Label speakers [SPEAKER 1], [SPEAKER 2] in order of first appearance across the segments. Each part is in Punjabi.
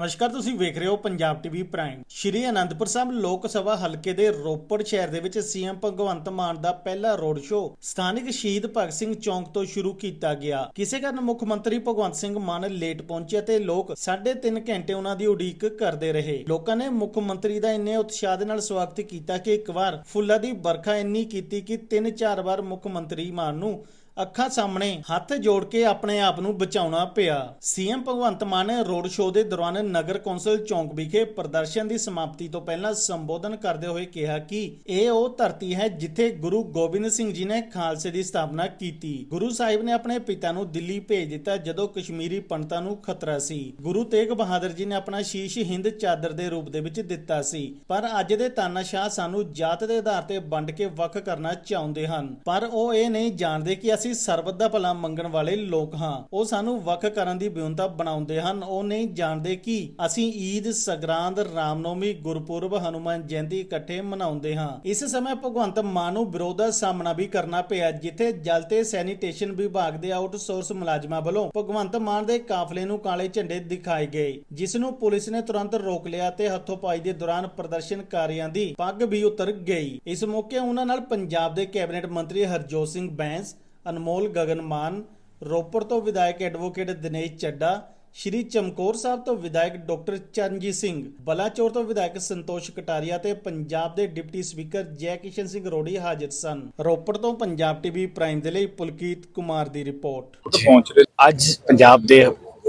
[SPEAKER 1] ਨਮਸਕਾਰ, ਤੁਸੀਂ ਵੇਖ ਰਹੇ ਹੋ ਪੰਜਾਬ ਟੀਵੀ ਪ੍ਰਾਈਮ। ਸ਼੍ਰੀ ਅਨੰਦਪੁਰ ਸਾਹਿਬ ਲੋਕ ਸਭਾ ਹਲਕੇ ਦੇ ਰੋਪੜ ਸ਼ਹਿਰ ਦੇ ਵਿੱਚ ਸੀਐਮ ਭਗਵੰਤ ਮਾਨ ਦਾ ਪਹਿਲਾ ਰੋਡ ਸ਼ੋਅ ਸਥਾਨਕ ਸ਼ਹੀਦ ਭਗਤ ਸਿੰਘ ਚੌਂਕ ਤੋਂ ਸ਼ੁਰੂ ਕੀਤਾ ਗਿਆ। ਕਿਸੇ ਕਾਰਨ ਮੁੱਖ ਮੰਤਰੀ ਭਗਵੰਤ ਸਿੰਘ ਮਾਨ ਲੇਟ ਪਹੁੰਚੇ ਤੇ ਲੋਕ 3.5 ਘੰਟੇ ਉਹਨਾਂ ਦੀ ਉਡੀਕ ਕਰਦੇ ਰਹੇ। ਲੋਕਾਂ ਨੇ ਮੁੱਖ ਮੰਤਰੀ ਦਾ ਇੰਨੇ ਉਤਸ਼ਾਹ ਦੇ ਨਾਲ ਸਵਾਗਤ ਕੀਤਾ ਕਿ ਇੱਕ ਵਾਰ ਫੁੱਲਾਂ ਦੀ ਵਰਖਾ ਇੰਨੀ ਕੀਤੀ ਕਿ ਤਿੰਨ ਚਾਰ ਵਾਰ ਮੁੱਖ ਮੰਤਰੀ ਮਾਨ ਨੂੰ ਅੱਖਾਂ ਸਾਹਮਣੇ ਹੱਥ ਜੋੜ ਕੇ ਆਪਣੇ ਆਪ ਨੂੰ ਬਚਾਉਣਾ ਪਿਆ। ਸੀਐਮ ਭਗਵੰਤ ਮਾਨ ਨੇ ਰੋਡ ਸ਼ੋਅ ਦੇ ਦੌਰਾਨ ਨਗਰ ਕੌਂਸਲ ਚੌਂਕ ਵਿਖੇ ਪ੍ਰਦਰਸ਼ਨ ਦੀ ਸਮਾਪਤੀ ਤੋਂ ਪਹਿਲਾਂ ਸੰਬੋਧਨ ਕਰਦੇ ਹੋਏ ਕਿਹਾ ਕਿ ਇਹ ਉਹ ਧਰਤੀ ਹੈ ਜਿੱਥੇ ਗੁਰੂ ਗੋਬਿੰਦ ਸਿੰਘ ਜੀ ਨੇ ਖਾਲਸੇ ਦੀ ਸਥਾਪਨਾ ਕੀਤੀ। ਗੁਰੂ ਸਾਹਿਬ ਨੇ ਆਪਣੇ ਪਿਤਾ ਨੂੰ ਦਿੱਲੀ ਭੇਜ ਦਿੱਤਾ ਜਦੋਂ ਕਸ਼ਮੀਰੀ ਪੰਡਤਾਂ ਨੂੰ ਖਤਰਾ ਸੀ। ਗੁਰੂ ਤੇਗ ਬਹਾਦਰ ਜੀ ਨੇ ਆਪਣਾ ਸ਼ੀਸ਼ ਹਿੰਦ ਚਾਦਰ ਦੇ ਰੂਪ ਦੇ ਵਿੱਚ ਦਿੱਤਾ ਸੀ। ਪਰ ਅੱਜ ਦੇ ਤਾਨਾਸ਼ਾਹ ਸਾਨੂੰ ਜਾਤ ਦੇ ਆਧਾਰ ਤੇ ਵੰਡ ਕੇ ਵੱਖ ਕਰਨਾ ਚਾਹੁੰਦੇ ਹਨ। ਪਰ ਉਹ ਇਹ ਨਹੀਂ ਜਾਣਦੇ ਕਿ ਅਸੀਂ ਸਰਬਤ ਦਾ ਭਲਾ ਮੰਗਣ ਵਾਲੇ ਲੋਕ ਹਾਂ। ਉਹ ਸਾਨੂੰ ਵੱਖ ਕਰਨ ਦੀ ਬਿਉਂਤਾ ਬਣਾਉਂਦੇ ਹਨ। ਉਹ ਨਹੀਂ ਜਾਣਦੇ ਕਿ ਅਸੀਂ ਈਦ, ਸਗਰਾਂਦ, ਰਾਮਨੌਮੀ, ਗੁਰਪੁਰਬ, ਹਨੂਮਾਨ ਜਯੰਤੀ ਇਕੱਠੇ ਮਨਾਉਂਦੇ ਹਾਂ। ਇਸ ਸਮੇਂ ਭਗਵੰਤ ਮਾਨ ਨੂੰ ਵਿਰੋਧ ਦਾ ਸਾਹਮਣਾ ਵੀ ਕਰਨਾ ਪਿਆ, ਜਿੱਥੇ ਜਲ ਤੇ ਸੈਨੀਟੇਸ਼ਨ ਵਿਭਾਗ ਦੇ ਆਊਟਸੋਰਸ ਮੁਲਾਜ਼ਮਾਂ ਵੱਲੋਂ ਭਗਵੰਤ ਮਾਨ ਦੇ ਕਾਫਲੇ ਨੂੰ ਕਾਲੇ ਝੰਡੇ ਦਿਖਾਏ ਗਏ, ਜਿਸ ਨੂੰ ਪੁਲਿਸ ਨੇ ਤੁਰੰਤ ਰੋਕ ਲਿਆ ਤੇ ਹੱਥੋਂਪਾਈ ਦੇ ਦੌਰਾਨ ਪ੍ਰਦਰਸ਼ਨਕਾਰੀਆਂ ਦੀ ਪੱਗ ਵੀ ਉਤਰ ਗਈ। ਇਸ ਮੌਕੇ ਉਹਨਾਂ ਨਾਲ ਪੰਜਾਬ ਦੇ ਕੈਬਨਿਟ ਮੰਤਰੀ ਹਰਜੋਤ ਸਿੰਘ ਬੈਂਸ ਅਨਮੋਲ ਗਗਨ ਮਾਨ ਰੋਪੜ ਤੋਂ ਵਿਧਾਇਕ ਐਡਵੋਕੇਟ ਦਿਨੇਸ਼ ਚੱਡਾ, ਸ਼੍ਰੀ ਚਮਕੌਰ ਸਾਹਿਬ ਤੋਂ ਵਿਧਾਇਕ ਡਾਕਟਰ ਚਰਨਜੀਤ ਸਿੰਘ, ਬਲਾਚੌਰ ਤੋਂ ਵਿਧਾਇਕ ਸੰਤੋਸ਼ ਕਟਾਰੀਆ ਤੇ ਪੰਜਾਬ ਦੇ ਡਿਪਟੀ ਸਪੀਕਰ ਜੈ ਕਿਸ਼ਨ ਸਿੰਘ ਰੋੜੀ ਹਾਜ਼ਰ ਸਨ। ਰੋਪੜ ਤੋਂ ਪੰਜਾਬ ਟੀਵੀ ਪ੍ਰਾਈਮ ਦੇ ਲਈ ਪੁਲਕੀਤ ਕੁਮਾਰ ਦੀ ਰਿਪੋਰਟ।
[SPEAKER 2] ਪਹੁੰਚ ਰਹੇ ਅੱਜ ਪੰਜਾਬ ਦੇ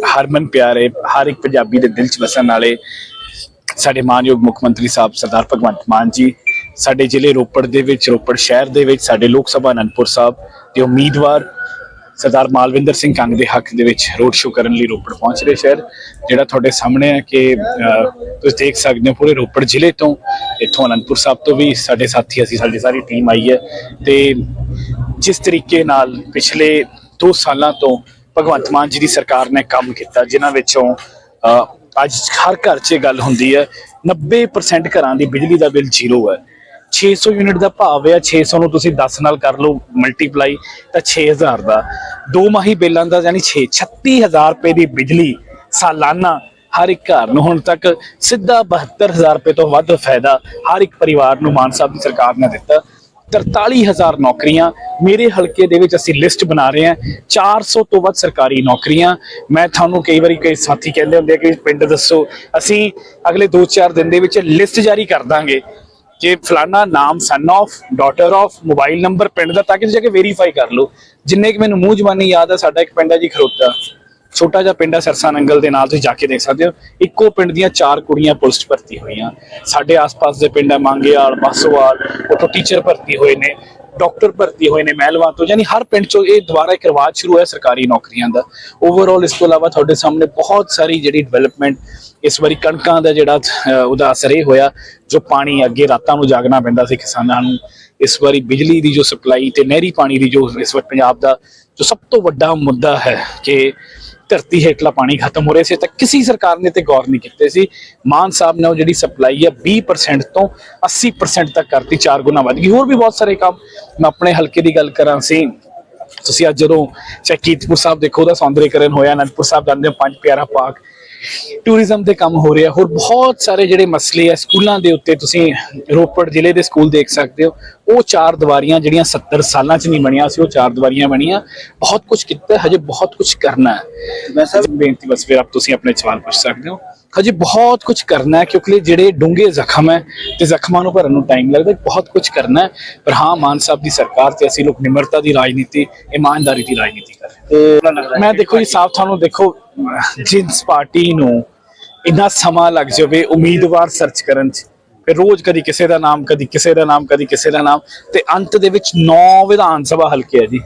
[SPEAKER 2] ਹਰਮਨ ਪਿਆਰੇ, ਹਰ ਇੱਕ ਪੰਜਾਬੀ ਦੇ ਦਿਲ 'ਚ ਵਸਣ ਵਾਲੇ ਸਾਡੇ ਮਾਨਯੋਗ ਮੁੱਖ ਮੰਤਰੀ ਸਾਹਿਬ ਸਰਦਾਰ ਭਗਵੰਤ ਮਾਨ ਜੀ ਸਾਡੇ ਜ਼ਿਲ੍ਹੇ ਰੋਪੜ ਦੇ ਵਿੱਚ, ਰੋਪੜ ਸ਼ਹਿਰ ਦੇ ਵਿੱਚ, ਸਾਡੇ ਲੋਕ ਸਭਾ ਅਨੰਦਪੁਰ ਸਾਹਿਬ ਦੇ ਉਮੀਦਵਾਰ ਸਰਦਾਰ ਮਾਲਵਿੰਦਰ ਸਿੰਘ ਕੰਗ ਦੇ ਹੱਕ ਦੇ ਵਿੱਚ ਰੋਡ ਸ਼ੋਅ ਕਰਨ ਲਈ ਰੋਪੜ ਪਹੁੰਚ ਰਹੇ ਸ਼ਹਿਰ। ਜਿਹੜਾ ਤੁਹਾਡੇ ਸਾਹਮਣੇ ਹੈ ਕਿ ਤੁਸੀਂ ਦੇਖ ਸਕਦੇ ਹੋ ਪੂਰੇ ਰੋਪੜ ਜ਼ਿਲ੍ਹੇ ਤੋਂ, ਇੱਥੋਂ ਅਨੰਦਪੁਰ ਸਾਹਿਬ ਤੋਂ ਵੀ ਸਾਡੇ ਸਾਥੀ, ਅਸੀਂ ਸਾਡੀ ਸਾਰੀ ਟੀਮ ਆਈ ਹੈ ਤੇ ਜਿਸ ਤਰੀਕੇ ਨਾਲ ਪਿਛਲੇ 2 ਸਾਲਾਂ ਤੋਂ ਭਗਵੰਤ ਮਾਨ ਜੀ ਦੀ ਸਰਕਾਰ ਨੇ ਕੰਮ ਕੀਤਾ, ਜਿਨ੍ਹਾਂ ਵਿੱਚੋਂ ਅੱਜ ਹਰ ਘਰ 'ਚ ਇਹ ਗੱਲ ਹੁੰਦੀ ਹੈ 90% ਘਰਾਂ ਦੀ ਬਿਜਲੀ ਦਾ ਬਿੱਲ ਜ਼ੀਰੋ ਹੈ। 600 ਯੂਨਿਟ ਦਾ ਭਾਵ ਹੈ 600 ਨੂੰ ਤੁਸੀਂ 10 ਨਾਲ ਕਰ ਲਓ ਮਲਟੀਪਲਾਈ ਤਾਂ 6000 ਦਾ। ਦੋ ਮਾਹੀ ਬਿੱਲਾਂ ਦਾ, ਯਾਨੀ 6 36000 ਰੁਪਏ ਦੀ ਬਿਜਲੀ, ਸਾਲਾਨਾ ਹਰ ਇੱਕ ਘਰ ਨੂੰ ਹੁਣ ਤੱਕ ਸਿੱਧਾ 72000 ਰੁਪਏ ਤੋਂ ਵੱਧ ਫਾਇਦਾ ਹਰ ਇੱਕ ਪਰਿਵਾਰ ਨੂੰ, ਮਾਨ ਸਾਹਿਬ ਦੀ ਸਰਕਾਰ ਨੇ ਦਿੱਤਾ। 43000 ਨੌਕਰੀਆਂ, ਮੇਰੇ ਹਲਕੇ ਦੇ ਵਿੱਚ ਅਸੀਂ ਲਿਸਟ ਬਣਾ ਰਹੇ ਹਾਂ 400 ਤੋਂ ਵੱਧ ਸਰਕਾਰੀ ਨੌਕਰੀਆਂ। ਮੈਂ ਤੁਹਾਨੂੰ ਕਈ ਵਾਰੀ ਕਈ ਸਾਥੀ ਕਹਿੰਦੇ ਹੁੰਦੇ ਆ ਕਿ ਪਿੰਡ ਦੱਸੋ, ਅਸੀਂ ਅਗਲੇ 2-4 ਦਿਨ ਦੇ ਵਿੱਚ ਲਿਸਟ ਜਾਰੀ ਕਰ ਦਾਂਗੇ। ਕਿ ਫਲਾਨਾ ਨਾਮ son of daughter of mobile number ਪਿੰਡ ਦਾ, ਤਾਂ ਕਿ ਤੁਸੀਂ ਜਾ ਕੇ ਵੈਰੀਫਾਈ ਕਰ ਲਓ। ਜਿੰਨੇ ਕਿ ਮੈਨੂੰ ਮੂੰਹ ਜ਼ਬਾਨੀ ਯਾਦ ਹੈ ਸਾਡਾ ਇੱਕ ਪਿੰਡ ਹੈ ਜੀ ਖਰੋਤਾ। ਛੋਟਾ ਜਿਹਾ ਪਿੰਡ ਹੈ ਸਰਸਾ ਨੰਗਲ ਦੇ ਨਾਲ, ਤੁਸੀਂ ਜਾ ਕੇ ਦੇਖ ਸਕਦੇ ਹੋ। ਇੱਕੋ ਪਿੰਡ ਦੀਆਂ ਚਾਰ ਕੁੜੀਆਂ ਪੁਲਿਸ 'ਚ ਭਰਤੀ ਹੋਈਆਂ। ਸਾਡੇ ਆਸ-ਪਾਸ ਦੇ ਪਿੰਡ ਹੈ ਮੰਗੇਵਾਲ ਬਾਸੋਵਾਲ ਉੱਥੋਂ ਟੀਚਰ ਭਰਤੀ ਹੋਏ ਨੇ। ਡਾਕਟਰ ਭਰਤੀ ਹੋਏ ਨੇ ਮਹਿਲਵਾਨ ਤੋਂ, ਯਾਨੀ ਹਰ ਪਿੰਡ 'ਚੋਂ ਇਹ ਦੁਬਾਰਾ ਇੱਕ ਰਿਵਾਜ ਸ਼ੁਰੂ ਹੋਇਆ ਸਰਕਾਰੀ ਨੌਕਰੀਆਂ ਦਾ। ਓਵਰਆਲ ਇਸ ਤੋਂ ਇਲਾਵਾ ਤੁਹਾਡੇ ਸਾਹਮਣੇ ਬਹੁਤ ਸਾਰੀ ਜਿਹੜੀ ਡਿਵੈਲਪਮੈਂਟ ਇਸ ਵਾਰੀ ਕਣਕਾਂ ਦਾ ਜਿਹੜਾ ਉਹਦਾ ਅਸਰ ਇਹ ਹੋਇਆ, ਜੋ ਪਾਣੀ ਅੱਗੇ ਰਾਤਾਂ ਨੂੰ ਜਾਗਣਾ ਪੈਂਦਾ ਸੀ ਕਿਸਾਨਾਂ ਨੂੰ, ਇਸ ਵਾਰੀ ਬਿਜਲੀ ਦੀ ਜੋ ਸਪਲਾਈ ਤੇ ਨਹਿਰੀ ਪਾਣੀ ਦੀ ਜੋ ਇਸ ਵਾਰ ਪੰਜਾਬ ਦਾ ਜੋ ਸਭ ਤੋਂ ਵੱਡਾ ਮੁੱਦਾ ਹੈ ਕਿ ਧਰਤੀ ਹੇਠਲਾ ਪਾਣੀ ਖਤਮ ਹੋ ਰਿਹਾ ਸੀ, ਤਾਂ ਕਿਸੇ ਸਰਕਾਰ ਨੇ ਤੇ ਗੌਰ ਨਹੀਂ ਕੀਤੇ ਸੀ। ਮਾਨ ਸਾਹਿਬ ਨੇ ਉਹ ਜਿਹੜੀ ਸਪਲਾਈ ਹੈ 20% ਤੋਂ 80% ਤੱਕ ਕਰਤੀ, ਚਾਰ ਗੁਣਾ ਵੱਧ ਗਈ। ਹੋਰ ਵੀ ਬਹੁਤ ਸਾਰੇ ਕੰਮ ਮੈਂ ਆਪਣੇ ਹਲਕੇ ਦੀ ਗੱਲ ਕਰਾਂ ਸੀ। ਤੁਸੀਂ ਅੱਜ ਜਦੋਂ ਚਾਹੇ ਕੀਰਤਪੁਰ ਸਾਹਿਬ ਦੇਖੋ, ਉਹਦਾ ਸੌਂਦਰੀਕਰਨ ਹੋਇਆ, ਅਨੰਦਪੁਰ ਸਾਹਿਬ ਜਾਂਦੇ ਹੋ, ਪੰਜ ਪਿਆਰਾ ਪਾਰਕ। ਟੂਰਿਜ਼ਮ ਦੇ ਕੰਮ ਹੋ ਰਿਹਾ। ਹੋਰ ਬਹੁਤ ਸਾਰੇ ਜਿਹੜੇ ਮਸਲੇ ਆ ਸਕੂਲਾਂ ਦੇ ਉੱਤੇ ਤੁਸੀਂ ਰੋਪੜ ਜ਼ਿਲ੍ਹੇ ਦੇ ਸਕੂਲ ਦੇਖ ਸਕਦੇ ਹੋ। ਉਹ ਚਾਰ ਦੀਵਾਰੀਆਂ ਜਿਹੜੀਆਂ 70 ਸਾਲਾਂ 'ਚ ਨਹੀਂ ਬਣੀਆਂ ਸੀ ਉਹ ਚਾਰ ਦੀਵਾਰੀਆਂ ਬਣੀਆਂ। ਬਹੁਤ ਕੁਝ ਕੀਤਾ ਹਜੇ ਬਹੁਤ ਕੁਝ ਕਰਨਾ ਹੈ। ਮੈਂ ਸਭ ਬੇਨਤੀ ਬਸ ਫਿਰ ਆਪ ਤੁਸੀਂ ਆਪਣੇ ਸਵਾਲ ਪੁੱਛ ਸਕਦੇ ਹੋ। ਹਜੇ ਬਹੁਤ ਕੁਝ ਕਰਨਾ ਹੈ ਕਿਉਂਕਿ ਜਿਹੜੇ ਡੂੰਘੇ ਜ਼ਖਮ ਹੈ ਤੇ ਜ਼ਖਮਾਂ ਨੂੰ ਭਰਨ ਨੂੰ ਟਾਈਮ ਲੱਗਦਾ ਬਹੁਤ ਕੁਝ ਕਰਨਾ ਹੈ। ਪਰ ਹਾਂ ਮਾਨ ਸਾਹਿਬ ਦੀ ਸਰਕਾਰ ਤੇ ਅਸੀਂ ਲੋਕ ਨਿਮਰਤਾ ਦੀ ਰਾਜਨੀਤੀ ਇਮਾਨਦਾਰੀ ਦੀ ਰਾਜਨੀਤੀ ਕਰ ਰਹੇ ਹਾਂ। ਮੈਂ ਦੇਖੋ ਜੀ ਸਾਫ਼ ਤੁਹਾਨੂੰ ਦੇਖੋ ਜਿਸ ਪਾਰਟੀ ਨੂੰ ਇੰਨਾ ਸਮਾਂ ਲੱਗ ਜਾਵੇ ਉਮੀਦਵਾਰ ਸਰਚ ਕਰਨ 'ਚ, ਫਿਰ ਰੋਜ਼ ਕਦੀ ਕਿਸੇ ਦਾ ਨਾਮ, ਕਦੀ ਕਿਸੇ ਦਾ ਨਾਮ, ਕਦੀ ਕਿਸੇ ਦਾ ਨਾਮ, ਤੇ ਅੰਤ ਦੇ ਵਿੱਚ 9 ਵਿਧਾਨ ਸਭਾ ਹਲਕੇ ਆ ਜੀ।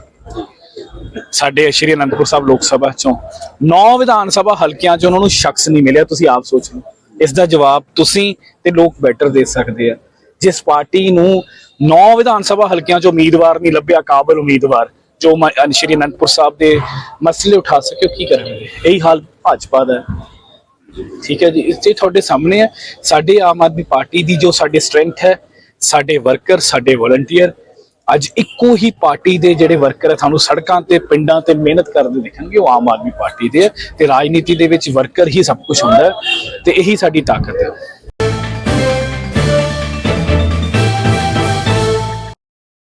[SPEAKER 2] ਸਾਡੇ ਸ਼੍ਰੀ ਅਨੰਦਪੁਰ ਸਾਹਿਬ ਲੋਕ ਸਭਾ ਚੋਂ 9 ਵਿਧਾਨ ਸਭਾ ਹਲਕਿਆਂ 'ਚ ਉਹਨਾਂ ਨੂੰ ਸ਼ਖਸ ਨਹੀਂ ਮਿਲਿਆ, ਤੁਸੀਂ ਆਪ ਸੋਚ ਲਓ। ਇਸ ਦਾ ਜਵਾਬ ਤੁਸੀਂ ਤੇ ਲੋਕ ਬੈਟਰ ਦੇ ਸਕਦੇ ਆ। ਜਿਸ ਪਾਰਟੀ ਨੂੰ 9 ਵਿਧਾਨ ਸਭਾ ਹਲਕਿਆਂ 'ਚ ਉਮੀਦਵਾਰ ਨਹੀਂ ਲੱਭਿਆ, ਕਾਬਲ ਉਮੀਦਵਾਰ ਜੋ ਸ਼੍ਰੀ ਅਨੰਦਪੁਰ ਸਾਹਿਬ ਦੇ ਮਸਲੇ ਉਠਾ ਸਕੇ ਕੀ ਕਰਨਗੇ ਇਹੀ ਹਾਲ ਭਾਜਪਾ ਦਾ ਠੀਕ ਹੈ ਜੀ? ਇਸ ਤੇ ਤੁਹਾਡੇ ਸਾਹਮਣੇ ਹੈ, ਸਾਡੇ ਆਮ ਆਦਮੀ ਪਾਰਟੀ ਦੀ ਜੋ ਸਾਡੀ ਸਟਰੈਂਥ ਹੈ, ਸਾਡੇ ਵਰਕਰ ਸਾਡੇ ਵਲੰਟੀਅਰ ਅੱਜ ਇੱਕੋ ਹੀ ਪਾਰਟੀ ਦੇ ਜਿਹੜੇ ਵਰਕਰ ਹੈ, ਤੁਹਾਨੂੰ ਸੜਕਾਂ ਤੇ, ਪਿੰਡਾਂ ਤੇ ਮਿਹਨਤ ਕਰਦੇ ਦੇਖਣਗੇ, ਉਹ ਆਮ ਆਦਮੀ ਪਾਰਟੀ ਦੇ ਹੈ ਤੇ ਰਾਜਨੀਤੀ ਦੇ ਵਿੱਚ ਵਰਕਰ ਹੀ ਸਭ ਕੁਝ ਹੁੰਦਾ ਹੈ ਤੇ ਇਹੀ ਸਾਡੀ ਤਾਕਤ ਹੈ।